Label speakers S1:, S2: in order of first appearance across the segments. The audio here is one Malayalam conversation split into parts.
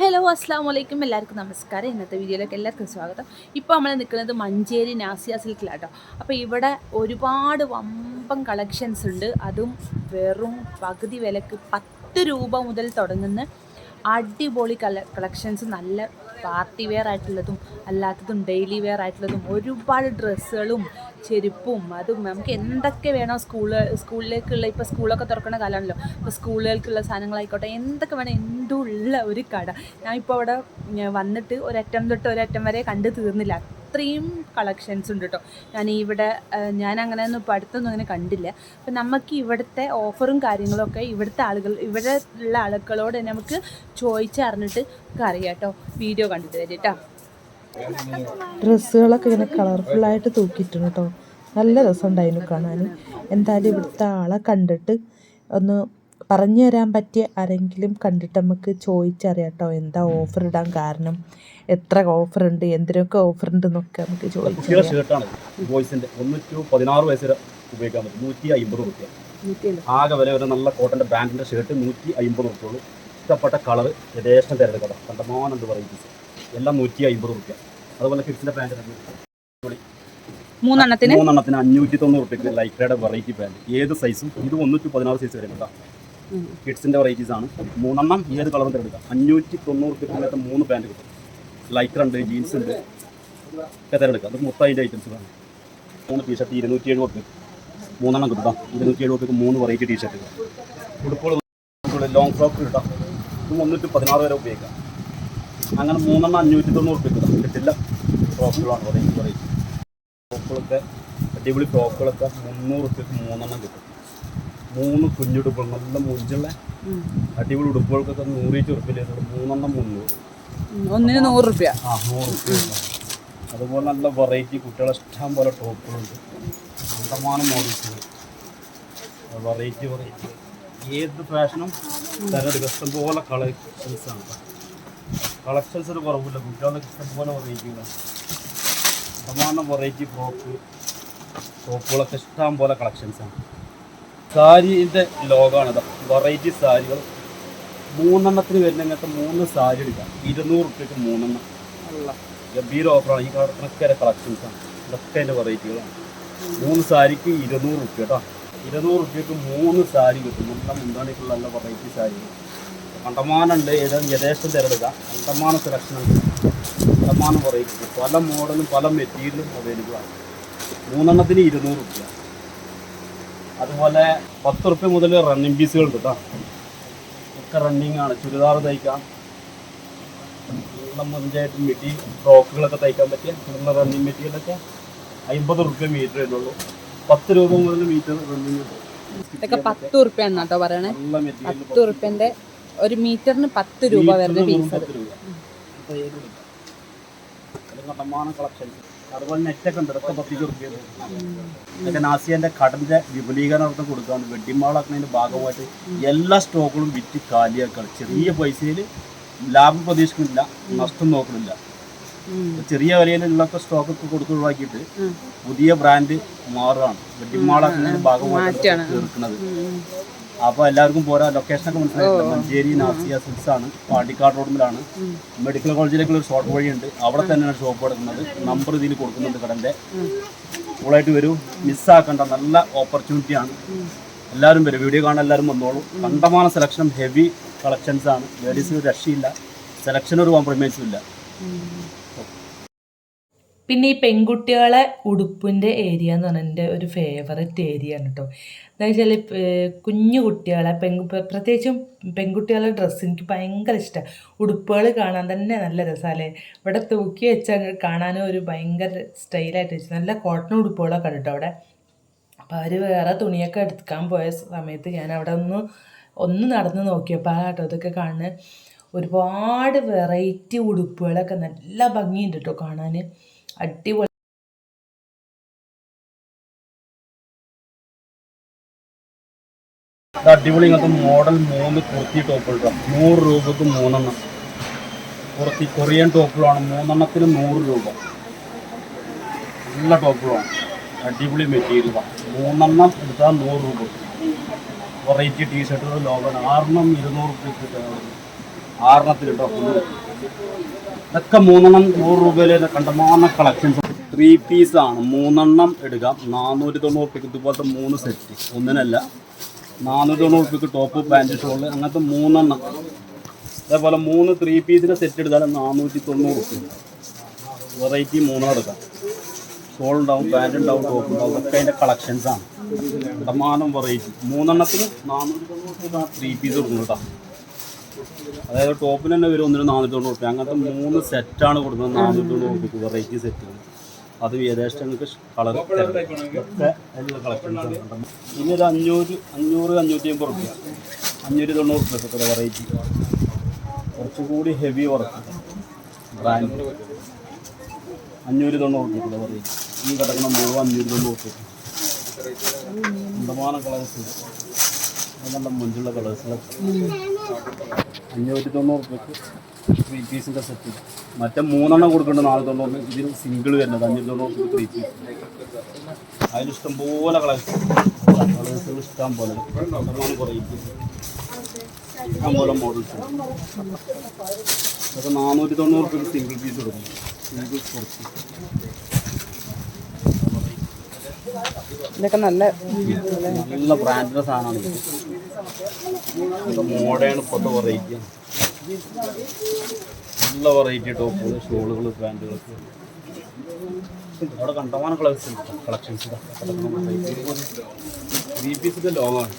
S1: ഹലോ അസ്സാം വലൈക്കും എല്ലാവർക്കും നമസ്കാരം. ഇന്നത്തെ വീഡിയോയിലേക്ക് എല്ലാവർക്കും സ്വാഗതം. ഇപ്പോൾ നമ്മൾ നിൽക്കുന്നത് മഞ്ചേരി നാസിയ സിൽക്കിലാട്ടോ. അപ്പോൾ ഇവിടെ ഒരുപാട് വമ്പം കളക്ഷൻസ് ഉണ്ട്. അതും വെറും പകുതി വിലക്ക് പത്ത് രൂപ മുതൽ തുടങ്ങുന്ന അടിപൊളി കള കളക്ഷൻസ് നല്ല പാർട്ടി വെയർ ആയിട്ടുള്ളതും അല്ലാത്തതും ഡെയിലി വെയർ ആയിട്ടുള്ളതും ഒരുപാട് ഡ്രസ്സുകളും ചെരുപ്പും അതും നമുക്ക് എന്തൊക്കെ വേണോ സ്കൂൾ സ്കൂളിലേക്കുള്ള ഇപ്പോൾ സ്കൂളൊക്കെ തുറക്കുന്ന കാലമാണല്ലോ. ഇപ്പോൾ സ്കൂളുകൾക്കുള്ള സാധനങ്ങളായിക്കോട്ടെ എന്തൊക്കെ വേണം എന്തുള്ള ഒരു കട. ഞാൻ ഇപ്പോൾ അവിടെ വന്നിട്ട് ഒരറ്റം തൊട്ട് ഒരറ്റം വരെ കണ്ടു തീർന്നില്ല. അത്രയും കളക്ഷൻസ് ഉണ്ട് കേട്ടോ ഞാൻ ഇവിടെ ഞാൻ അങ്ങനെ ഒന്നും അടുത്തൊന്നും അങ്ങനെ കണ്ടില്ല. അപ്പം നമുക്ക് ഇവിടുത്തെ ഓഫറും കാര്യങ്ങളൊക്കെ ഇവിടുത്തെ ആളുകൾ ഇവിടെ ഉള്ള ആളുകളോട് നമുക്ക് ചോദിച്ചറിഞ്ഞിട്ട് അറിയാം കേട്ടോ വീഡിയോ കണ്ടിട്ട് വരും കേട്ടോ
S2: ഡ്രസ്സുകളൊക്കെ ഇങ്ങനെ കളർഫുള്ളായിട്ട് തൂക്കിയിട്ടുണ്ട് കേട്ടോ നല്ല രസം രസമുണ്ടായിരുന്നു കാണാൻ. എന്തായാലും ഇവിടുത്തെ ആളെ കണ്ടിട്ട് ഒന്ന് പറഞ്ഞു തരാൻ പറ്റിയ ആരെങ്കിലും കണ്ടിട്ട് നമുക്ക് ചോദിച്ചറിയാം കേട്ടോ എന്താ ഓഫർ ഇടാൻ കാരണം എത്ര ഓഫർ ഉണ്ട് എന്തിനൊക്കെ ഓഫർ ഉണ്ട് എന്നൊക്കെ നമുക്ക്
S3: ചോദിക്കാം
S2: ചോദിച്ചറിയാം.
S3: ഷർട്ടാണ് ബോയ്സിന്റെ ഒന്ന് ടു പതിനാറ് വയസ്സ് വരെ ഉപയോഗിക്കാൻ പറ്റും നൂറ്റി അമ്പത് റുപ്യ. ആകെ വില ഒരു നല്ല കോട്ടന്റെ ബ്രാൻഡിന്റെ ഷർട്ട് നൂറ്റി അമ്പത് റുപ്യ ഇഷ്ടപ്പെട്ട കളർ യഥേഷ്ടം തിരഞ്ഞെടുക്കാം കണ്ടമാനുണ്ട് വെറൈറ്റീസ് എല്ലാം നൂറ്റി അമ്പത് റുപ്യ. അതുപോലെ കിഡ്സിന്റെ പാന്റ്
S1: മൂന്നെണ്ണത്തിന്?
S3: മൂന്നെണ്ണത്തിന് അഞ്ഞൂറ്റി തൊണ്ണൂറ് റുപ്യക്ക് ലൈക്രയുടെ വെറൈറ്റി പാന്റ് ഏത് സൈസും ഇത് ഒന്നൂറ്റി പതിനാറ് സൈസ് വരെ കേട്ടോ. കിഡ്സിന്റെ വെറൈറ്റീസ് ആണ്. മൂന്നെണ്ണം ഏത് കളറും തിരഞ്ഞെടുക്കാം അഞ്ഞൂറ്റി തൊണ്ണൂറ് കിട്ടുന്ന മൂന്ന് പാന്റ് കിട്ടും ലൈറ്റർ ഉണ്ട് ജീൻസ് ഉണ്ട്. ഒക്കെ തിരഞ്ഞെടുക്കാം അത് മൊത്തം ഐറ്റംസുകളാണ് മൂന്ന് ടീഷർട്ട് ഇരുന്നൂറ്റി എഴുപത് മൂന്നെണ്ണം കിട്ടും ട്ടോ. ഇരുന്നൂറ്റി എഴുപത് മൂന്ന് വെറൈറ്റി ടീഷർട്ടുകൾ ഉടുപ്പുകൾ ലോങ് ഫ്രോക്ക് കിട്ടാം ഇത് മുന്നൂറ്റി പതിനാറ് വരെ ഉപയോഗിക്കാം. അങ്ങനെ മൂന്നെണ്ണം അഞ്ഞൂറ്റി തൊണ്ണൂറ് റുപ്യ കിട്ടാം കിട്ടില്ല. ഫ്രോക്കുകളാണ് വെറൈറ്റി വെറൈറ്റി ഫ്രോക്കുകളൊക്കെ അടിപൊളി ഫ്രോക്കുകളൊക്കെ മുന്നൂറ് റുപ്യക്ക് മൂന്നെണ്ണം കിട്ടും. മൂന്ന് കുഞ്ഞുടുപ്പുകൾ നല്ല മുഞ്ചുള്ള അടിപൊളി ഉടുപ്പുകൾക്കൊക്കെ നൂറിയിട്ട് ഉറുപ്പില്ല മൂന്നെണ്ണം മുന്നൂറ്.
S1: ഒന്നിന് നൂറ് റുപ്യ.
S3: ആ നൂറ് റുപ്യ അതുപോലെ നല്ല വെറൈറ്റി കുട്ടികളെ ഇഷ്ടം പോലെ ടോപ്പുകളുണ്ട്. അന്തമാനം മോഡൽസ്. വെറൈറ്റി വെറൈറ്റി ഏത് ഫാഷനും തിരഞ്ഞെടുക്കുക ഇഷ്ടംപോലെ കളക്ഷൻസ് ആണ്. കളക്ഷൻസ് ഒരു കുറവില്ല. കുട്ടികളുടെ ഇഷ്ടംപോലെ വെറൈറ്റികളാണ് അന്തമാനം വെറൈറ്റി ഫ്രോക്ക് ടോപ്പുകളൊക്കെ ഇഷ്ടം പോലെ കളക്ഷൻസ് ആണ്. സാരീന്റെ ലോകമാണത് വെറൈറ്റി സാരികൾ. മൂന്നെണ്ണത്തിന് വരുന്ന ഇങ്ങനത്തെ മൂന്ന് സാരി എടുക്കാം. ഇരുന്നൂറ് റുപ്യക്ക് മൂന്നെണ്ണം. ഗംഭീര ഓഫറാണ് ഈ കണക്കര കളക്ഷൻസാണ് ഇതൊക്കെ അതിന്റെ വെറൈറ്റികളാണ് മൂന്ന് സാരിക്ക് ഇരുന്നൂറ് റുപ്യ കേട്ടോ. ഇരുന്നൂറ് റുപ്യക്ക് മൂന്ന് സാരി കിട്ടും. നല്ല മുന്താണിക്കുള്ള നല്ല വെറൈറ്റി സാരികൾ. കണ്ടമാനുണ്ട് ഏതാണ് യഥേഷ്ടം തിരഞ്ഞെടുക്കാം. കണ്ടമാന സെലക്ഷൻ ഉണ്ട് കണ്ടമാനം വെറൈറ്റി പല മോഡലും പല മെറ്റീരിയലും അവൈലബിൾ ആണ്. മൂന്നെണ്ണത്തിന് ഇരുന്നൂറ് റുപ്യ അതുപോലെ പത്ത് റുപ്യ മുതൽ റണ്ണിങ് പീസുകൾ കിട്ടാം ഒക്കെ റണ്ണിങ് ആണ്. ചുരിദാർ തയ്ക്കാം. നമ്മൾ മുഞ്ചായിട്ട് മെറ്റി ഫ്രോക്കുകളൊക്കെ തയ്ക്കാൻ പറ്റിയ നല്ല റണ്ണിങ് മെറ്റീരിയലൊക്കെ അമ്പത് റുപ്യ മീറ്റർ വരുന്നുള്ളൂ പത്ത് രൂപ മുതൽ മീറ്റർ റണ്ണിങ്
S1: ഇതൊക്കെ പത്ത് റുപ്യ എന്നാട്ടോ പറയണേ. പത്ത് റുപ്യന്റെ ഒരു മീറ്ററിന് പത്ത് രൂപ വരുന്ന പീസ്
S3: കണ്ടമാനം കളക്ഷൻസ് അതുപോലെ നെറ്റൊക്കെ ഉണ്ട്. ഇതൊക്കെ പത്തിക്ക് റുപ്യ ഇതൊക്കെ നാസിയന്റെ കടന്റെ അവർക്ക് കൊടുക്കാണ് വെഡിങ് മാളാക്കുന്നതിന്റെ ഭാഗമായിട്ട് എല്ലാ സ്റ്റോക്കുകളും വിറ്റ് കാലിയാക്കാണ്. ചെറിയ പൈസയിൽ ലാഭം പ്രതീക്ഷിക്കുന്നില്ല. നഷ്ടം നോക്കുന്നില്ല. ചെറിയ വിലയിലുള്ള സ്റ്റോക്ക് ഒക്കെ കൊടുത്ത് ഒഴിവാക്കിയിട്ട് പുതിയ ബ്രാൻഡ് മാറുകയാണ്. വെഡിങ് മാളാക്കുന്നതിന്റെ ഭാഗമായിട്ട്. തീർക്കുന്നത് അപ്പോൾ എല്ലാവർക്കും പോരാ. ലൊക്കേഷനൊക്കെ മനസ്സിലായില്ല മഞ്ചേരി നാസിയ സിൽസ് ആണ് പാണ്ടിക്കാട് റോഡിലാണ്. മെഡിക്കൽ കോളേജിലേക്കുള്ള ഒരു ഷോർട്ട് വഴിയുണ്ട് അവിടെ തന്നെയാണ് ഷോപ്പ് എടുക്കുന്നത്. നമ്പർ ഇതിൽ കൊടുക്കുന്നുണ്ട് കടന്റെ ഫുള്ളായിട്ട് വരൂ. മിസ്സാക്കേണ്ട നല്ല ഓപ്പർച്യൂണിറ്റിയാണ് എല്ലാവരും വരും. വീഡിയോ കാണാൻ എല്ലാവരും വന്നോളൂ. കണ്ടമാന സെലക്ഷൻ ഹെവി കളക്ഷൻസ് ആണ്. ലേഡീസിന് രക്ഷയില്ല. സെലക്ഷൻ ഒരു കോംപ്രമൈസും ഇല്ല.
S2: പിന്നെ ഈ പെൺകുട്ടികളെ ഉടുപ്പിന്റെ ഏരിയ എന്ന് പറഞ്ഞാൽ എന്റെ ഒരു ഫേവററ്റ് ഏരിയ ആണ് കേട്ടോ എന്താ വെച്ചാൽ കുഞ്ഞു കുട്ടികളെ പെൺ പ്രത്യേകിച്ചും പെൺകുട്ടികളുടെ ഡ്രസ്സ് എനിക്ക് ഭയങ്കര ഇഷ്ടമാണ് ഉടുപ്പുകൾ കാണാൻ തന്നെ നല്ല രസമല്ലേ ഇവിടെ തൂക്കി വെച്ചാൽ കാണാനും ഒരു ഭയങ്കര സ്റ്റൈലായിട്ട് വെച്ചു നല്ല കോട്ടൺ ഉടുപ്പുകളൊക്കെ കേട്ടോ അവിടെ. അപ്പോൾ അവർ വേറെ തുണിയൊക്കെ എടുക്കാൻ പോയ സമയത്ത് ഞാൻ അവിടെ ഒന്ന് ഒന്ന് നടന്ന് നോക്കിയപ്പോൾ ആ കേട്ടോ ഇതൊക്കെ കാണുന്നത് ഒരുപാട് വെറൈറ്റി ഉടുപ്പുകളൊക്കെ നല്ല ഭംഗിയുണ്ട് കേട്ടോ കാണാൻ അടിപൊളി.
S3: അടിപൊളി ഇങ്ങനത്തെ മോഡൽ മൂന്ന് കുർത്തി ടോപ്പുകൾ നൂറ് രൂപക്ക് മൂന്നെണ്ണം. കുർത്തി കൊറിയൻ ടോപ്പുകളാണ് മൂന്നെണ്ണത്തിന് നൂറ് രൂപ. നല്ല ടോപ്പുകളാണ് അടിപൊളി മെറ്റീരിയലാണ് മൂന്നെണ്ണം എടുത്താൽ നൂറ് രൂപ. വെറൈറ്റി ടീഷർട്ടുകൾ ലോകമാണ് ആറെണ്ണം ഇരുന്നൂറ് രൂപ കിട്ടുന്നത് ആറെണ്ണത്തിലുണ്ടോ ഇതൊക്കെ മൂന്നെണ്ണം നൂറ് രൂപയിൽ കണ്ടമാന കളക്ഷൻസ് ത്രീ പീസ് ആണ്. മൂന്നെണ്ണം എടുക്കാം നാനൂറ്റി തൊണ്ണൂറ് റുപ്യക്ക് ഇതുപോലത്തെ മൂന്ന് സെറ്റ് ഒന്നിനല്ല. നാനൂറ്റി തൊണ്ണൂറ് റുപ്യക്ക് ടോപ്പ് പാന്റ് ഷോൾ. അങ്ങനത്തെ മൂന്നെണ്ണം. അതേപോലെ മൂന്ന് ത്രീ പീസിന്റെ സെറ്റ് എടുത്താൽ നാനൂറ്റി തൊണ്ണൂറ് റുപ്യ വെറൈറ്റി മൂന്നെണ്ണം എടുക്കാം. ഷോൾ ഉണ്ടാവും പാന്റ് ഉണ്ടാവും ടോപ്പ് ഉണ്ടാവും. ഒക്കെ അതിന്റെ കളക്ഷൻസാണ് കണ്ടമാനം വെറൈറ്റി മൂന്നെണ്ണത്തിന് നാനൂറ്റി തൊണ്ണൂറ് റുപ്യ ത്രീ പീസ് കൊടുക്കും കേട്ടോ. അതായത് ടോപ്പിന് തന്നെ വരും ഒന്നിന് നാനൂറ്റി തൊണ്ണൂറ് റുപ്യ അങ്ങനത്തെ മൂന്ന് സെറ്റാണ് കൊടുക്കുന്നത്. നാനൂറ്റി തൊണ്ണൂറ് റുപ്യക്ക് വെറൈറ്റി സെറ്റ് അത് ഏകദേശം നിങ്ങൾക്ക് കളർ ഒക്കെ ഇനി ഒരു അഞ്ഞൂറ് അഞ്ഞൂറ് അഞ്ഞൂറ്റി അമ്പത് റുപ്യ അഞ്ഞൂറ്റി തൊണ്ണൂറ് റുപ്യ വെറൈറ്റി കുറച്ചുകൂടി ഹെവി വർക്ക് ബ്രാൻഡ് അഞ്ഞൂറ്റി തൊണ്ണൂറ് റുപ്യ വെറൈറ്റി ഈ കിടക്കുന്ന മുഴുവൻ അഞ്ഞൂറ്റി തൊണ്ണൂറ് റുപ്യ ശതമാനം കളേഴ്സ് നല്ല മുഞ്ചുള്ള കളേഴ്സിലൊക്കെ അഞ്ഞൂറ്റി തൊണ്ണൂറ് രൂപയ്ക്ക് ത്രീ പീസിന്റെ സെറ്റ് മറ്റേ മൂന്നെണ്ണം കൊടുക്കുന്നുണ്ട് നാല് തൊണ്ണൂറ് ഇതിന് സിംഗിൾ വരുന്നത് അഞ്ഞൂറ്റി തൊണ്ണൂറ് രൂപ ത്രീ പീസ് അതിലിഷ്ടം പോലെ കളേഴ്സ് കളേഴ്സുകൾ ഇഷ്ടം പോലെ. ഇഷ്ടം പോലെ മോഡൽസ് അതൊക്കെ നാനൂറ്റി തൊണ്ണൂറ് രൂപയ്ക്ക് സിംഗിൾ പീസ് കൊടുക്കും. സിംഗിൾ കുറച്ച്
S1: ഇതൊക്കെ നല്ല
S3: നല്ല ബ്രാൻഡ് സാധനമാണ് മോഡേൺ ഇപ്പോഴത്തെ വെറൈറ്റി നല്ല വെറൈറ്റി ടോപ്പുകൾ ഷോളുകൾ പാന്റുകളൊക്കെ അവിടെ കണ്ടമാനം കളക്ഷൻ കളക്ഷൻസ് ത്രീ പീസിന്റെ ലോങ്ങാണ്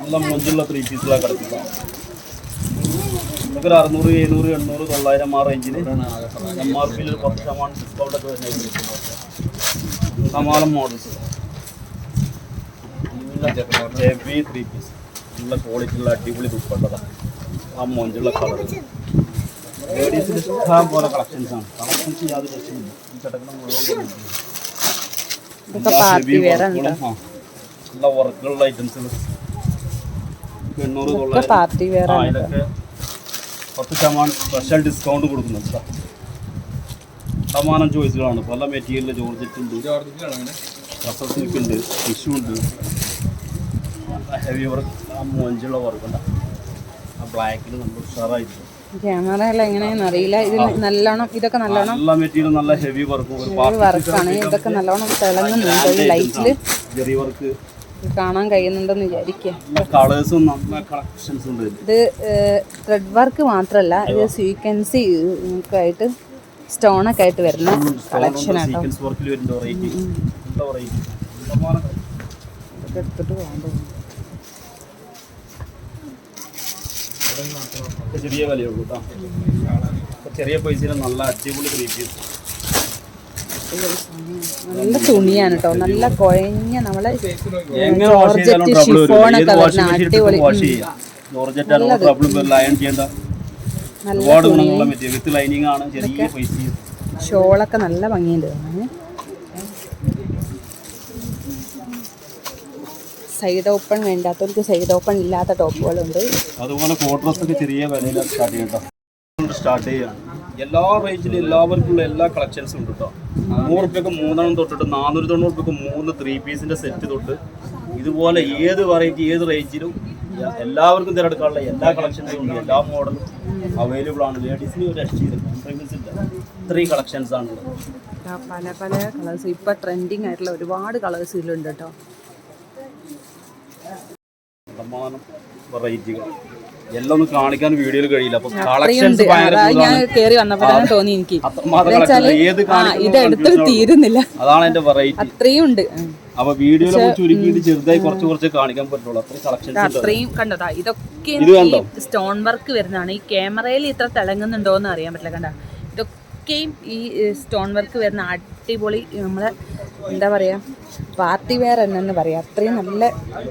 S3: നല്ല മുഞ്ചുള്ള ത്രീ പീസിലാണ് കിടക്കുക നമുക്കൊരു അറുന്നൂറ് എഴുന്നൂറ് എണ്ണൂറ് തൊള്ളായിരം ആ റേഞ്ചിൽ എം ആർ പിയിൽ ഒരു പത്ത് ശതമാനം ഡിസ്കൗണ്ട് ഒക്കെ വരുന്ന കമാലം മോഡൽസ് ഹെവി ത്രീ പീസ് നല്ല ക്വാളിറ്റിയുള്ള അടിപൊളി ദുപ്പട്ടതാണ് ആ മൊഞ്ചുള്ള കളർ ലേഡീസിന് ഇഷ്ടം പോലെ കളക്ഷൻസ് ആണ്. കളക്ഷൻസ് യാതൊരു പ്രശ്നമില്ല. ഈ മുഴുവൻ ആ, നല്ല വർക്കുള്ള ഐറ്റംസ് എണ്ണൂറ് തൊള്ളായിരം ഇതൊക്കെ പത്ത് ശതമാനം സ്പെഷ്യൽ ഡിസ്കൗണ്ട് കൊടുക്കുന്നുണ്ട് ശതമാനം ചോയ്സുകളാണ്. പല മെറ്റീരിയൽ ജോർജറ്റ് ഉണ്ട് റസൽ സിൽക്ക് ഉണ്ട് ടിഷ്യൂ ഉണ്ട് ഹെവി വർക്ക് ആ മൊഞ്ചുള്ള വർക്ക് ഉണ്ട്? ആ ബ്ലാക്കിൽ നമ്മൾ ഉഷാറായിട്ട്.
S1: ക്യാമറയിൽ എങ്ങനെയാണെന്ന് അറിയില്ല. ഇത് നല്ലോണം ഇതൊക്കെ നല്ലോണം
S3: നല്ല മെറ്റീരിയൽ നല്ല ഹെവി വർക്ക് ഒരു
S1: വർക്കാണ് ഇതൊക്കെ നല്ലോണം തിളങ്ങുന്നുണ്ട് ഈ ലൈറ്റിൽ
S3: ജെറി വർക്ക്
S1: കാണാൻ കഴിയുന്നുണ്ടെന്ന് വിചാരിക്കുക
S3: കളേഴ്സും നല്ല കളക്ഷൻസും ഉണ്ട്.
S1: ഇത് ത്രെഡ് വർക്ക് മാത്രമല്ല ഇത് സ്വീക്വൻസി ആയിട്ട് സ്റ്റോണൊക്കെ ആയിട്ട് വരുന്ന കളക്ഷൻ ആട്ടോ.
S3: ചെറിയ വിലയുള്ളൂ ചെറിയ പൈസയിൽ നല്ല അടിപൊളി ത്രീ പീസ്
S1: നല്ല തുണിയാണ് കേട്ടോ നല്ല കുഴഞ്ഞ നമ്മളെ ജോർജറ്റ് ഷിഫോണൊക്കെ വരുന്ന അടിപൊളി
S3: വാഷ് ഒരുപാട് ഗുണങ്ങളുള്ള മെറ്റീരിയൽ വിത്ത് ലൈനിങ് ആണ് ചെറിയ പൈസ
S1: ഷോളൊക്കെ നല്ല ഭംഗിയുണ്ട് സൈഡ് ഓപ്പൺ വേണ്ടാത്തവർക്ക് സൈഡ് ഓപ്പൺ ഇല്ലാത്ത ടോപ്പുകളുണ്ട്.
S3: അതുപോലെ കോട്രസ് ഒക്കെ ചെറിയ വിലയിൽ സ്റ്റാർട്ട് ചെയ്യട്ടോ സ്റ്റാർട്ട് ചെയ്യാം എല്ലാ റേഞ്ചിലും എല്ലാവർക്കുള്ള എല്ലാ കളക്ഷൻസും ഉണ്ട് കേട്ടോ നൂറ് റുപ്യക്ക് മൂന്നെണ്ണം തൊട്ടിട്ട് നാനൂറ്റി തൊണ്ണൂറ് റുപ്യക്ക് മൂന്ന് ത്രീ പീസിന്റെ സെറ്റ് തൊട്ട് ഇതുപോലെ ഏത് വെറൈറ്റി ഏത് റേഞ്ചിലും എല്ലാവർക്കും തിരഞ്ഞെടുക്കാനുള്ള എല്ലാ കളക്ഷൻസും ഉണ്ട്. എല്ലാ മോഡലും അവൈലബിൾ ആണ്. ലേഡീസിന് ഒരു രക്ഷയില്ല ഇത്രയും കളക്ഷൻസ് ആണ്
S1: പല പല കളേഴ്സ് ഇപ്പൊ ട്രെൻഡിങ് ആയിട്ടുള്ള ഒരുപാട് കളേഴ്സ് ഇതിലുണ്ട് കേട്ടോ
S3: ശതമാനം വെറൈറ്റികൾ എല്ലാം ഒന്നും കാണിക്കാൻ വീഡിയോയിൽ കഴിയില്ല. അപ്പൊ കളക്ഷൻസ്
S1: ഞാൻ കേറി വന്നപ്പോഴാണ് തോന്നി എനിക്ക്. ഇത് എടുത്തിട്ട് തീരുന്നില്ല.
S3: അതാണ് എന്റെ വെറൈറ്റി
S1: അത്രയും ഉണ്ട്.
S3: അപ്പൊ വീഡിയോയിൽ ചുരുക്കിയിട്ട് ചെറുതായി കുറച്ച് കുറച്ച് കാണിക്കാൻ പറ്റുള്ളൂ. അത്രയും കളക്ഷൻസ്
S1: അത്രയും കണ്ടതാ ഇതൊക്കെ
S3: ഈ
S1: സ്റ്റോൺ വർക്ക് വരുന്നതാണ്. ഈ ക്യാമറയിൽ ഇത്ര തിളങ്ങുന്നുണ്ടോ എന്ന് അറിയാൻ പറ്റില്ല കണ്ട? ഇതൊക്കെയും ഈ സ്റ്റോൺ വർക്ക് വരുന്ന അടിപൊളി നമ്മളെ എന്താ പറയാ പാർട്ടി വെയർ എന്നു പറയാം. അത്രയും നല്ല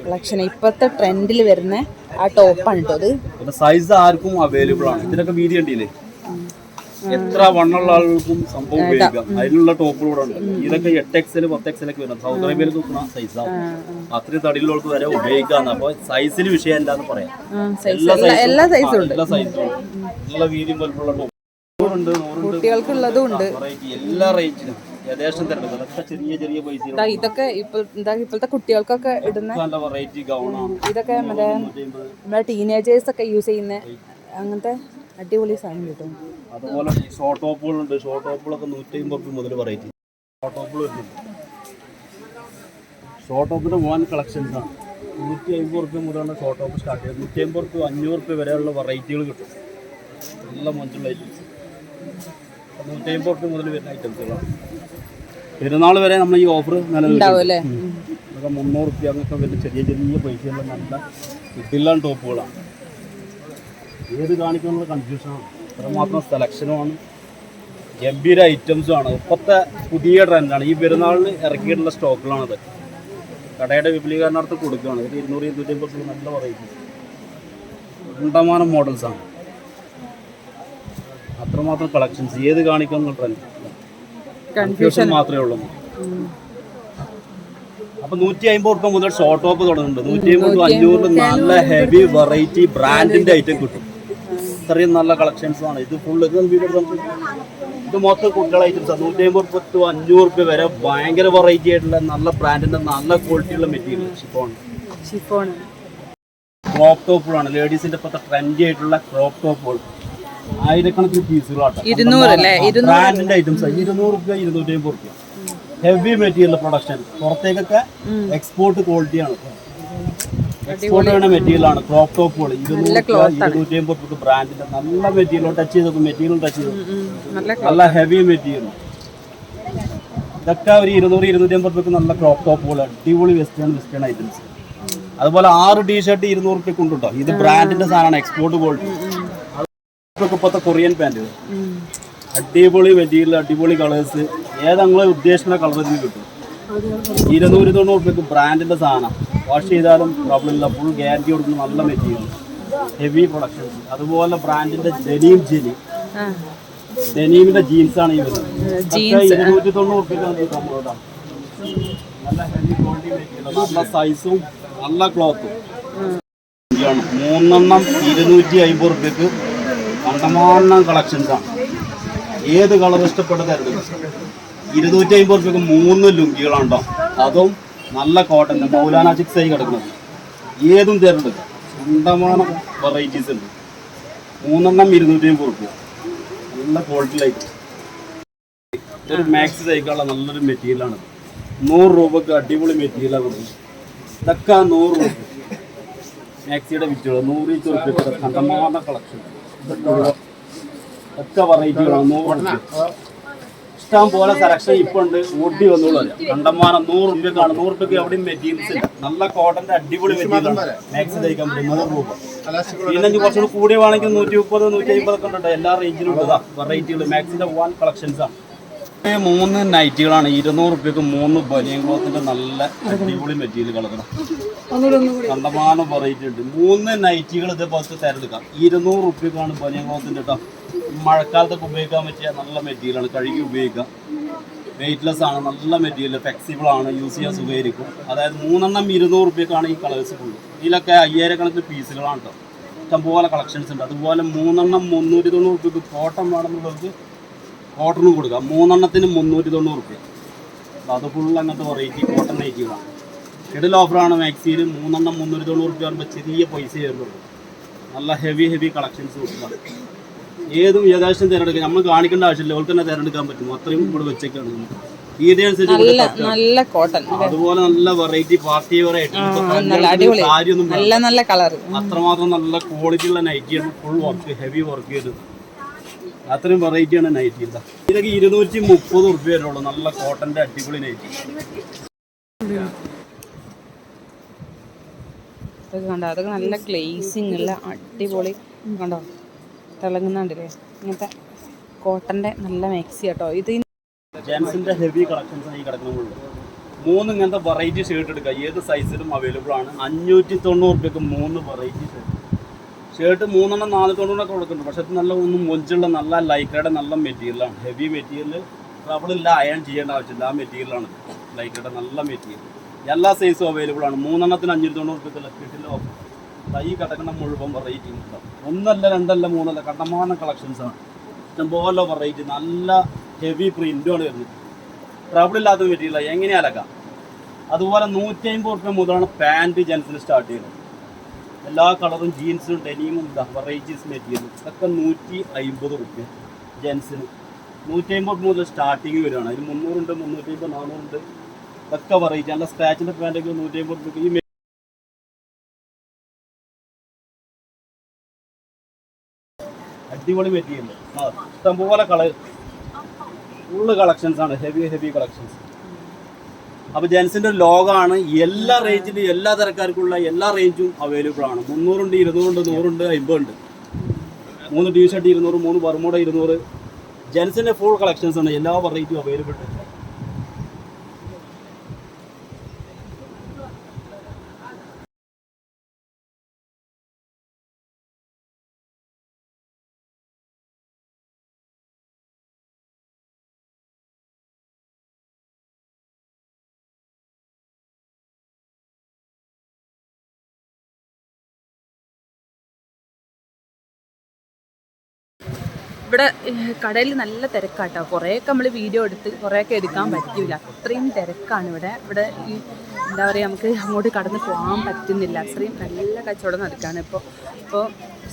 S1: കളക്ഷൻ ഇപ്പോഴത്തെ ട്രെൻഡിൽ വരുന്ന ആ ടോപ്പാണ് കേട്ടോ അത്.
S3: സൈസ് ആർക്കും അവൈലബിൾ ആണ്. ഇതിനൊക്കെ വീതി കണ്ടില്ലേ എത്ര വണ്ണുള്ള ആളുകൾക്കും സംഭവം ഉപയോഗിക്കാം അതിനുള്ള ടോപ്പുകൾ കൂടെ ഉണ്ട്. ഇതൊക്കെ എട്ട് എക്സൽ പത്ത് എക്സൽ ഒക്കെ വരും. സൗദി അറേബ്യയിൽ നോക്കുന്ന സൈസാണ് അത്രയും തടിയിലുള്ളവർക്ക് വരെ ഉപയോഗിക്കാന്ന്. അപ്പൊ സൈസിന് വിഷയമല്ല എന്ന് പറയാം.
S1: എല്ലാ സൈസും
S3: എല്ലാ സൈസും നല്ല വീതിയും വലുപ്പമുള്ള
S1: കുട്ടികൾക്കുള്ളതും ഉണ്ട്.
S3: എല്ലാ ഏകദേശം അതൊക്കെ ചെറിയ ചെറിയ പൈസ
S1: ഇതൊക്കെ ഇപ്പോഴത്തെ കുട്ടികൾക്കൊക്കെ ഇടുന്ന ഇതൊക്കെ മറ്റേ നമ്മുടെ ടീനേജേഴ്സ് ഒക്കെ യൂസ് ചെയ്യുന്ന അങ്ങനത്തെ അടിപൊളി സാധനം കിട്ടും.
S3: അതുപോലെ ഷോർട്ട് ടോപ്പുകളുണ്ട് ഷോർട്ട് ടോപ്പുകളൊക്കെ നൂറ്റി അമ്പത് റുപ്യ മുതൽ വെറൈറ്റി ഷോർട്ട് ടോപ്പുകൾ വരുന്നുണ്ട്. ഷോർട്ട് ടോപ്പിന്റെ വൺ കളക്ഷൻസ് ആണ്. നൂറ്റി അമ്പത് റുപ്യ മുതലാണ് ഷോർട്ട് ടോപ്പ് സ്റ്റാർട്ട് ചെയ്യുന്നത് നൂറ്റി അമ്പത് റുപ്യ അഞ്ഞൂറ് റുപ്യ വരെയുള്ള വെറൈറ്റികൾ കിട്ടും. നല്ല മഞ്ചുള്ള ഐറ്റംസ് നൂറ്റി അമ്പത് റുപ്യ മുതൽ വരുന്ന ഐറ്റംസുകളാണ് പെരുന്നാൾ വരെ നമ്മൾ ഈ ഓഫർ നിലനിൽക്കും. മുന്നൂറ് റുപ്യ അങ്ങനത്തെ വരുന്ന ചെറിയ ചെറിയ പൈസയുള്ള നല്ല ഇതില്ലാണ്ട് ടോപ്പുകളാണ് ഏത് കാണിക്കാനുള്ള കൺഫ്യൂഷനാണ് അത്രമാത്രം സെലക്ഷനുമാണ് ഗംഭീര ഐറ്റംസും ആണ്. ഇപ്പോഴത്തെ പുതിയ ട്രെൻഡാണ് ഈ പെരുന്നാളിന് ഇറക്കിയിട്ടുള്ള സ്റ്റോക്കുകളാണത് കടയുടെ വിപുലീകരണാർത്ഥം കൊടുക്കുകയാണ്. ഒരു ഇരുന്നൂറ് ഇരുന്നൂറ്റി അമ്പത് നല്ല വെറൈറ്റി രണ്ടാമാനം മോഡൽസാണ് അത്രമാത്രം കളക്ഷൻസ് ഏത് കാണിക്കാനുള്ള ട്രെൻഡ് കൺഫ്യൂഷൻ മാത്രമേ ഉള്ളൂ. അപ്പൊ നൂറ്റി അമ്പത് റുപ്യ മുതൽ ഷോർട്ട് ടോപ്പ് തുടങ്ങുന്നുണ്ട്. നൂറ്റി അമ്പത് അഞ്ഞൂറിൽ നല്ല ഹെവി വെറൈറ്റി ബ്രാൻഡിന്റെ ഐറ്റം കിട്ടും. ഇത്രയും നല്ല കളക്ഷൻസ് ആണ്. ഇത് ഫുൾ ഇത് ഇത് മൊത്തം കുട്ടികളെ ഐറ്റംസ് ആണ് നൂറ്റി അമ്പത് റുപ്യ ടു അഞ്ഞൂറ് റുപ്യ വരെ ഭയങ്കര വെറൈറ്റി ആയിട്ടുള്ള നല്ല ബ്രാൻഡിന്റെ നല്ല ക്വാളിറ്റിയുള്ള മെറ്റീരിയൽ ഷിഫോൺ
S1: ഷിഫോൺ
S3: ക്രോപ്പ് ടോപ്പുകളാണ് ലേഡീസിന്റെ ഇപ്പോഴത്തെ ട്രെൻഡി ആയിട്ടുള്ള ക്രോപ്പ് ടോപ്പുകൾ ആയിരക്കണക്കിന് പീസുകളാട്ടോ. ബ്രാൻഡിന്റെ ഐറ്റംസ് ഇരുന്നൂറ് റുപ്യ ഇരുന്നൂറ്റി അമ്പത് റുപ്യ ഹെവി മെറ്റീരിയൽ പ്രൊഡക്ഷൻ പുറത്തേക്കൊക്കെ എക്സ്പോർട്ട് ക്വാളിറ്റിയാണ് എക്സ്പോർട്ട് ചെയ്യുന്ന മെറ്റീരിയൽ ക്രോപ്പ് ടോപ്പുകൾ ഇരുന്നൂറ് റുപ്യ ഇരുന്നൂറ്റി അമ്പത് തൊട്ട് ബ്രാൻഡിന്റെ നല്ല മെറ്റീരിയൽ ടച്ച് ചെയ്ത് മെറ്റീരിയൽ ടച്ച് ചെയ്ത്
S1: നല്ല
S3: ഹെവി മെറ്റീരിയൽ. ഇതൊക്കെ ഒരു ഇരുന്നൂറ് ഇരുന്നൂറ്റി അമ്പത് റുപ്യക്ക് നല്ല ക്രോപ്പ് ടോപ്പുകൾ അടിപൊളി വെസ്റ്റേൺ വെസ്റ്റേൺ ഐറ്റംസ് അതുപോലെ ആറ് ടീ ഷർട്ട് ഇരുന്നൂറ് റുപ്യക്ക് ഉണ്ട് കേട്ടോ ഇത് ബ്രാൻഡിന്റെ സാധനമാണ് എക്സ്പോർട്ട് ക്വാളിറ്റി ഇപ്പോഴത്തെ കൊറിയൻ പാന്റ് അടിപൊളി മെറ്റീരിയൽ അടിപൊളി കളേഴ്സ് ഏതങ്ങളെ ഉദ്ദേശിക്കുന്ന കളറിൽ കിട്ടും? ഇരുന്നൂറ്റി തൊണ്ണൂറ് റുപ്യക്ക് ബ്രാൻഡിന്റെ സാധനം. വാഷ് ചെയ്താലും പ്രോബ്ലം ഇല്ല. ഫുൾ ഗ്യാരണ്ടി കൊടുക്കുന്ന. നല്ല മെറ്റീരിയൽ ഹെവി പ്രൊഡക്ഷൻസ് അതുപോലെ ബ്രാൻഡിന്റെ ജനീം ജെനി
S1: ആ.
S3: ഡെനീമിന്റെ ജീൻസ് ആണ് ഈ വരുന്നത്. ഇരുന്നൂറ്റി തൊണ്ണൂറ് റുപ്യക്കാണ്. നല്ല ഹെവി ക്വാളിറ്റി മെറ്റീരിയൽ നല്ല സൈസും നല്ല ക്ലോത്തും മൂന്നെണ്ണം ഇരുന്നൂറ്റി അമ്പത് റുപ്യക്ക് കണ്ടമാനം കളക്ഷൻസ് ആണ്. ഏത് കളർ ഇഷ്ടപ്പെട്ട തരുന്നത് ഇരുന്നൂറ്റി അമ്പത് റുപ്യക്ക് മൂന്ന് ലുങ്കികളുണ്ടോ അതും നല്ല കോട്ടൺ മൗലാന ചിക്സ് ആയി കിടക്കുന്നത്. ഏതും തിരഞ്ഞെടുക്കാം സ്വന്തമാണ് വെറൈറ്റീസ് ഉണ്ട്. മൂന്നെണ്ണം ഇരുന്നൂറ്റി അമ്പത് റുപ്യ നല്ല ക്വാളിറ്റിയിലായിട്ട് മാക്സി മാക്സ് തയ്ക്കാനുള്ള നല്ലൊരു മെറ്റീരിയലാണ് നൂറ് രൂപക്ക് അടിപൊളി മെറ്റീരിയലാണ് കൊടുക്കുന്നത് ഇതൊക്കെ നൂറ് രൂപ മാക്സിയുടെ വിറ്റുകൾ നൂറ് ഈച്ച് റുപ്യ കണ്ടമാന കളക്ഷൻ ഒക്കെ വെറൈറ്റികളാണ് നൂറ് ഇഷ്ടം പോലെ സെലക്ഷൻ ഇപ്പൊ ഉണ്ട്. ഓടി വന്നോളൂ കണ്ടമാനം നൂറ് റുപ്യക്കാണ് നൂറ് റുപ്യക്ക് എവിടെയും മെറ്റീരിയൽസ് ഇല്ല നല്ല കോട്ടന്റെ അടിപൊളി മെറ്റീരിയൽ മാക്സ് തയ്ക്കാൻ പറ്റും. നൂറ് രൂപ. പിന്നെ ഇനി കുറച്ചുകൂടി കൂടി വേണമെങ്കിൽ നൂറ്റി മുപ്പത് നൂറ്റി അമ്പത് ഒക്കെ ഉണ്ട്. എല്ലാ റേഞ്ചിലും ഉള്ളതാ വെറൈറ്റികൾ മാക്സിന്റെ വൺ കളക്ഷൻസ് ആണ് മൂന്ന് നൈറ്റികളാണ് ഇരുന്നൂറ് റുപ്യക്ക് മൂന്ന് ബനിയൻ ക്ലോത്തിന്റെ നല്ല അടിപൊളി മെറ്റീരിയൽ കളക്കണം കണ്ടമാനം വെറൈറ്റി ഉണ്ട്. മൂന്ന് നൈറ്റികൾ ഫസ്റ്റ് തിരഞ്ഞെടുക്കാം ഇരുന്നൂറ് റുപ്യക്കാണ് ബനിയൻ ക്ലോത്തിന്റെ കേട്ടോ മഴക്കാലത്തൊക്കെ ഉപയോഗിക്കാൻ പറ്റിയ നല്ല മെറ്റീരിയലാണ്. കഴുകി ഉപയോഗിക്കാം വെയിറ്റ്ലെസ് ആണ്. നല്ല മെറ്റീരിയൽ. ഫ്ലെക്സിബിൾ ആണ്. യൂസ് ചെയ്യാൻ സുഖമായിരിക്കും. അതായത് മൂന്നെണ്ണം ഇരുന്നൂറ് റുപ്യക്കാണ് ഈ കളേഴ്സ് ഫുള്ള് ഇതിലൊക്കെ അയ്യായിരക്കണക്കിന് പീസുകളാണ് കേട്ടോ ഇഷ്ടംപോലെ കളക്ഷൻസ് ഉണ്ട്. അതുപോലെ മൂന്നെണ്ണം മുന്നൂറ്റി തൊണ്ണൂറ് റുപ്യക്ക് കോട്ടൺ വേണമെന്നുള്ളവർക്ക് കോട്ടണും കൊടുക്കാം. മൂന്നെണ്ണത്തിന് മുന്നൂറ്റി തൊണ്ണൂറ് റുപ്യ അത് ഫുൾ അങ്ങനത്തെ വെറൈറ്റി കോട്ടൺ നൈറ്റികളാണ് കിടൽ ഓഫറാണ് മാക്സിയിൽ മൂന്നെണ്ണം മുന്നൂറ്റി തൊണ്ണൂറ് റുപ്യ പറയുമ്പോൾ ചെറിയ പൈസ വരുന്നുള്ളൂ. നല്ല ഹെവി ഹെവി കളക്ഷൻസ് കൊടുക്കുക ഏതും ഏകദേശം തിരഞ്ഞെടുക്കാം നമ്മൾ കാണിക്കേണ്ട ആവശ്യമില്ല. അവർക്ക് തന്നെ തിരഞ്ഞെടുക്കാൻ പറ്റും. അത്രയും ഇവിടെ വെച്ചേക്കാണ്
S1: നല്ല നല്ല കോട്ടൺ
S3: അതുപോലെ നല്ല വെറൈറ്റി പാർട്ടി
S1: നല്ല നല്ല നല്ല കളർ
S3: അത്രമാത്രം നല്ല ക്വാളിറ്റി ഉള്ള നൈറ്റിയാണ് ഫുൾ വർക്ക് ഹെവി വർക്ക് ചെയ്തത് അത്രയും വെറൈറ്റിയാണ് നൈറ്റി ഇതാ ഇതൊക്കെ ഇരുന്നൂറ്റി മുപ്പത് റുപ്യ വരുള്ളൂ നല്ല കോട്ടന്റെ അടിപൊളി നൈറ്റി
S1: ഇതൊക്കെ കണ്ടോ? അതൊക്കെ നല്ല ഗ്ലേസിങ് ഉള്ള അടിപൊളി. കണ്ടോ? തിളങ്ങുന്നുണ്ടല്ലേ? ഇങ്ങനത്തെ കോട്ടന്റെ നല്ല മാക്സി കേട്ടോ ഇത്
S3: ജെൻസിന്റെ ഹെവി കളക്ഷൻസ് ഈ കിടക്കുന്നുള്ളൂ മൂന്ന് ഇങ്ങനത്തെ വെറൈറ്റി ഷർട്ട് എടുക്കുക. ഏത് സൈസിലും അവൈലബിൾ ആണ്. അഞ്ഞൂറ്റി തൊണ്ണൂറ് രൂപയ്ക്ക് മൂന്ന് വെറൈറ്റി ഷർട്ട് ഷർട്ട് മൂന്നെണ്ണം നാല് തൊണ്ണൂറൊക്കെ കൊടുക്കുന്നുണ്ട്. പക്ഷേ നല്ല ഒന്നും മൊഞ്ചുള്ള നല്ല ലൈക്കയുടെ നല്ല മെറ്റീരിയലാണ് ഹെവി മെറ്റീരിയൽ ട്രബിളില്ല അയൺ ചെയ്യേണ്ട ആവശ്യമില്ല. ആ മെറ്റീരിയലാണ് ലൈക്കയുടെ നല്ല മെറ്റീരിയൽ എല്ലാ സൈസും അവൈലബിൾ ആണ്. മൂന്നെണ്ണത്തിന് അഞ്ഞൂറ്റി തൊണ്ണൂറ് രൂപയ്ക്കുള്ള കിട്ടില്ല ഓഫർ ഈ കടക്കണം മുഴുവൻ വെറൈറ്റി ഉണ്ടാവും. ഒന്നല്ല രണ്ടല്ല മൂന്നല്ല കണ്ടമാനം ആണ്. ഇഷ്ടംപോലെ വെറൈറ്റി നല്ല ഹെവി പ്രിന്റുമാണ് വരുന്നത് ട്രബിൾ ഇല്ലാത്ത മെറ്റീരിയൽ എങ്ങനെ അലക്കാം? അതുപോലെ നൂറ്റി അമ്പത് റുപ്യ മുതലാണ് പാന്റ് ജെൻസിന് സ്റ്റാർട്ട് ചെയ്യുന്നത്. എല്ലാ കളറും ജീൻസും ഡെനിമും വെറൈറ്റീസ് മെറ്റീരിയൽ ഇതൊക്കെ നൂറ്റി അമ്പത് റുപ്യ ജെൻസിന് നൂറ്റി അമ്പത് മുതൽ സ്റ്റാർട്ടിങ് വരികയാണ്. അതിന് മുന്നൂറുണ്ട് മുന്നൂറ്റി അമ്പത് നാനൂറുണ്ട്. ഇതൊക്കെ വെറൈറ്റി നല്ല സ്ക്രാച്ചിന്റെ പാന്റൊക്കെ നൂറ്റി അമ്പത് റുപ്യ അടിപൊളി മെറ്റീരിയൽ ഇഷ്ടംപോലെ കളർ ഫുള്ള് കളക്ഷൻസ് ആണ് ഹെവി ഹെവി കളക്ഷൻസ് അപ്പോൾ ജെൻസിന്റെ ഒരു ലോഗാണ്. എല്ലാ റേഞ്ചിലും എല്ലാ തരക്കാർക്കുള്ള എല്ലാ റേഞ്ചും അവൈലബിൾ ആണ്. മുന്നൂറുണ്ട് ഇരുന്നൂറുണ്ട് നൂറുണ്ട് അമ്പതുണ്ട് മൂന്ന് ടീ ഷർട്ട് ഇരുന്നൂറ് മൂന്ന് ബർമൂട ഇരുന്നൂറ്. ജെൻസിന്റെ ഫുൾ കളക്ഷൻസ് ആണ്. എല്ലാ വെറൈറ്റിയും അവൈലബിൾ ഉണ്ട്.
S1: ഇവിടെ കടയിൽ നല്ല തിരക്കാട്ടോ. കുറേയൊക്കെ നമ്മൾ വീഡിയോ എടുത്ത് കുറേയൊക്കെ എടുക്കാൻ പറ്റില്ല അത്രയും തിരക്കാണ് ഇവിടെ. ഇവിടെ ഈ എന്താ പറയുക നമുക്ക് അങ്ങോട്ട് കടന്ന് പോകാൻ പറ്റുന്നില്ല. അത്രയും നല്ല കച്ചവടം നടക്കുകയാണ് ഇപ്പോൾ ഇപ്പോൾ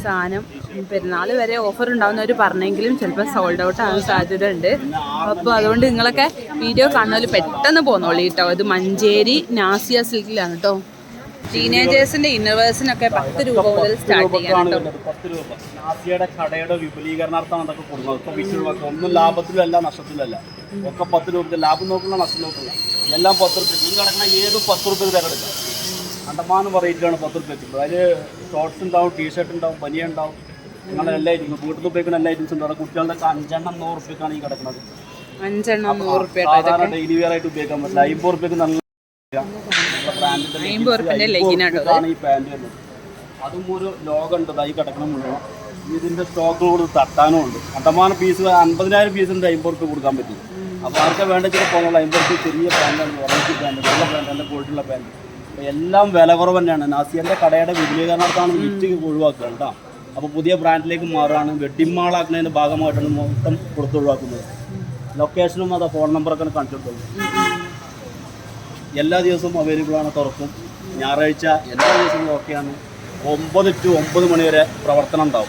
S1: സാധനം പെരുന്നാൾ വരെ ഓഫർ ഉണ്ടാവുന്നവർ പറഞ്ഞെങ്കിലും ചിലപ്പോൾ സോൾഡ് ഔട്ട് ആകാൻ സാധ്യത ഉണ്ട് അപ്പോൾ അതുകൊണ്ട് നിങ്ങളൊക്കെ വീഡിയോ കാണുന്നതിൽ പെട്ടെന്ന് പോന്നോളി കേട്ടോ ഇത് മഞ്ചേരി നാസിയ സിൽക്കിലാണ് കേട്ടോ ടീനേജേഴ്സിന്റെ ഇന്നവേഴ്സിനൊക്കെ പത്ത് രൂപ മുതൽ സ്റ്റാർട്ട്
S3: ചെയ്യാനുണ്ട് പത്ത് രൂപ. നാസിയുടെ കടയുടെ വിപുലീകരണാർത്ഥമാണ് അതൊക്കെ കൊടുക്കുന്നത്. ഇപ്പൊ വിഷു ഒന്നും ലാഭത്തിലല്ല നഷ്ടത്തിലല്ല. ഒക്കെ പത്ത് രൂപ ലാഭം നോക്കുന്ന നഷ്ടം നോക്കില്ല എല്ലാം പത്ത് റുപ്യ ഈ കിടക്കുന്ന ഏത് പത്ത് റുപ്യ തിരഞ്ഞെടുക്കാം? കണ്ടമാനം വെറൈറ്റിയാണ് പത്ത് റുപ്യക്ക് അതിൽ ഷോർട്സ് ഉണ്ടാവും ടീഷർട്ട് ഉണ്ടാവും ബനിയ ഉണ്ടാവും. അങ്ങനെ എല്ലാ ഐറ്റംസും വീട്ടിൽ ഉപയോഗിക്കുന്ന എല്ലാ ഐറ്റംസും ഉണ്ടാവും കുട്ടികളുടെ അഞ്ചെണ്ണം നൂറ് റുപ്യക്കാണ് ഈ കിടക്കുന്നത്.
S1: അഞ്ചെണ്ണം നൂറ് റുപ്യ
S3: സാധാരണ ഡെയിലി വെയർ ആയിട്ട് ഉപയോഗിക്കാൻ പറ്റില്ല. റുപ്യക്ക് നല്ല
S1: ലെഗിൻ ആട്ടോ
S3: ആണ് ഈ പാന്റ് വരുന്നത് അതും ഒരു ലോഗുണ്ട് ഈ കിടക്കണം മുഴുവൻ. ഇതിന്റെ സ്റ്റോക്ക് കൂടി തട്ടാനും ഉണ്ട്. അണ്ടമാനം പീസ് അൻപതിനായിരം പീസ് ഉണ്ട് അമ്പത് കൊടുക്കാൻ പറ്റും. അപ്പോൾ ആർക്കെ വേണ്ട ചില പോകുന്നത് അമ്പത് ചെറിയ പാന്റാണ് വെറൈറ്റി പാന്റ് നല്ല പാന്റ് നല്ല ക്വാളിറ്റിയുള്ള പാന്റ് എല്ലാം വില കുറവ് തന്നെയാണ്. നാസിയന്റെ കടയുടെ വിപുലീകരണത്താണ് വിറ്റ് ഒഴിവാക്കുക കേട്ടോ. അപ്പോൾ പുതിയ ബ്രാൻഡിലേക്ക് മാറുകയാണ്. വെട്ടിമാളാക്കുന്നതിന്റെ മാളാക്കുന്നതിന്റെ ഭാഗമായിട്ടാണ് മൊത്തം കൊടുത്തൊഴിവാക്കുന്നത് ലൊക്കേഷനും അതോ ഫോൺ നമ്പറൊക്കെ കാണിച്ചിട്ടുള്ളൂ എല്ലാ ദിവസവും അവൈലബിൾ ആണ് തുറക്കും. ഞായറാഴ്ച എല്ലാ ദിവസവും ഓക്കെയാണ്. ഒമ്പത് ടു ഒമ്പത് മണി വരെ പ്രവർത്തനം ഉണ്ടാവും.